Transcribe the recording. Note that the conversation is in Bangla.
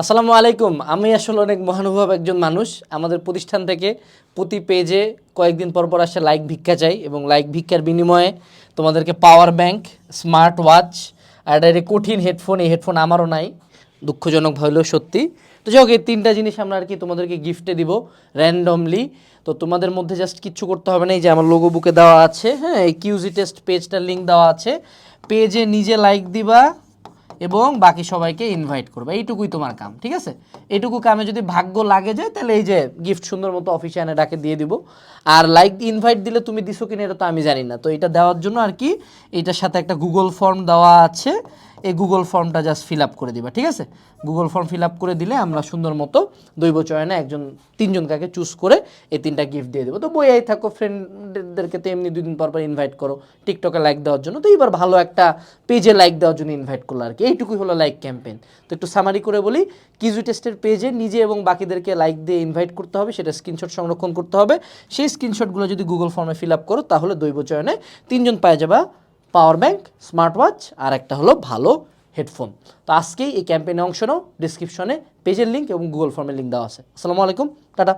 আসসালামু আলাইকুম। আমি আসলে অনেক মহানুভব একজন মানুষ। আমাদের প্রতিষ্ঠান থেকে প্রতি পেজে কয়েকদিন পর পর আসে লাইক ভিক্ষা চাই এবং লাইক ভিক্ষার বিনিময়ে তোমাদেরকে পাওয়ার ব্যাংক, স্মার্ট ওয়াচ আর একটা কঠিন হেডফোন, এই হেডফোন আমারও নাই। দুঃখজনক হলেও সত্যি। তো যাই হোক, এই তিনটা জিনিস আমরা আর কি তোমাদেরকে গিফটে দিব র্যান্ডমলি তো তোমাদের মধ্যে জাস্ট কিচ্ছু করতে হবে না। এই যে আমার লোগো বুকে দেওয়া আছে হ্যাঁ এই কিউজি টেস্ট পেজটার লিঙ্ক দেওয়া আছে। পেজে নিজে লাইক দিবা। এবং বাকি সবাইকে ইনভাইট করবে। এইটুকুই তোমার কাম, ঠিক আছে? এইটুকু কামে যদি ভাগ্য লাগে যায়, তাহলে এই যে গিফট সুন্দর মতো অফিসে এনে ডাকে দিয়ে দিব। আর লাইক ইনভাইট দিলে তুমি দিছো কিনা, এটা তো আমি জানি না। তো এটা দেওয়ার জন্য আর কি, এটার সাথে একটা গুগল ফর্ম দেওয়া আছে। এই গুগল ফর্মটা জাস্ট ফিল আপ করে দিবা, ঠিক আছে? গুগল ফর্ম ফিল আপ করে দিলে আমরা সুন্দর মতো দৈব চয়নে একজন, তিনজন কাকে চুজ করে এই তিনটা গিফট দিয়ে দেবো। তো বইয়াই থাকো ফ্রেন্ডদেরকে তো এমনি দুই দিন পর পর ইনভাইট করো টিকটকে লাইক দেওয়ার জন্য। তো এইবার ভালো একটা পেজে লাইক দেওয়ার জন্য ইনভাইট করল আর কি। এইটুকুই হলো লাইক ক্যাম্পেইন তো একটু সামারি করে বলি কিজু টেস্টের পেজে নিজে এবং বাকিদেরকে লাইক দিয়ে ইনভাইট করতে হবে, সেটা স্ক্রিনশট সংরক্ষণ করতে হবে। সেই স্ক্রিনশটগুলো যদি গুগল ফর্মে ফিল আপ করো, তাহলে দৈব চয়নে তিনজন পায়ে যাবা পাওয়ার ব্যাংক স্মার্ট ওয়াচ আর একটা হলো ভালো হেডফোন। তো আজকেই এই ক্যাম্পেইনে অংশ নাও, ডিসক্রিপশনে পেজের লিঙ্ক এবং গুগল ফর্মের লিঙ্ক দেওয়া আছে। আসসালামু আলাইকুম, টাটা।